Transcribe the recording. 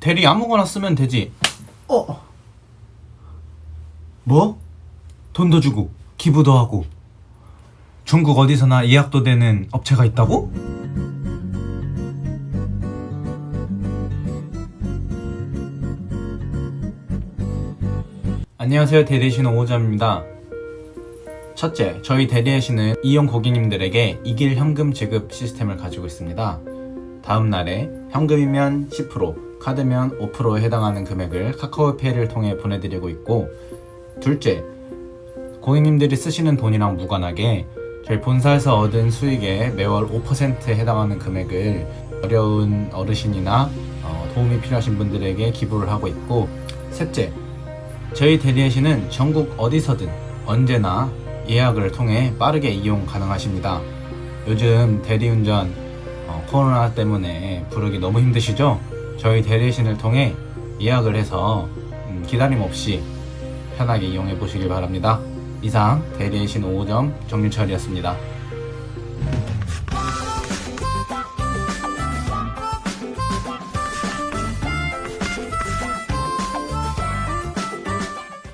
대리 아무거나 쓰면 되지. 어, 뭐? 돈도 주고 기부도 하고 중국 어디서나 예약도 되는 업체가 있다고? 안녕하세요 대리신 오호점입니다. 첫째, 저희 대리해시는 이용 고객님들에게 이길 현금 지급 시스템을 가지고 있습니다. 다음 날에 현금이면 10%, 카드면 5%에 해당하는 금액을 카카오페이를 통해 보내드리고 있고 둘째, 고객님들이 쓰시는 돈이랑 무관하게 저희 본사에서 얻은 수익의 매월 5%에 해당하는 금액을 어려운 어르신이나 어, 도움이 필요하신 분들에게 기부를 하고 있고 셋째, 저희 대리해시는 전국 어디서든 언제나 예약을 통해 빠르게 이용 가능하십니다. 요즘 대리운전 어, 코로나 때문에 부르기 너무 힘드시죠? 저희 대리신을 통해 예약을 해서 음, 기다림 없이 편하게 이용해 보시길 바랍니다. 이상 대리신 5점 정윤철이었습니다.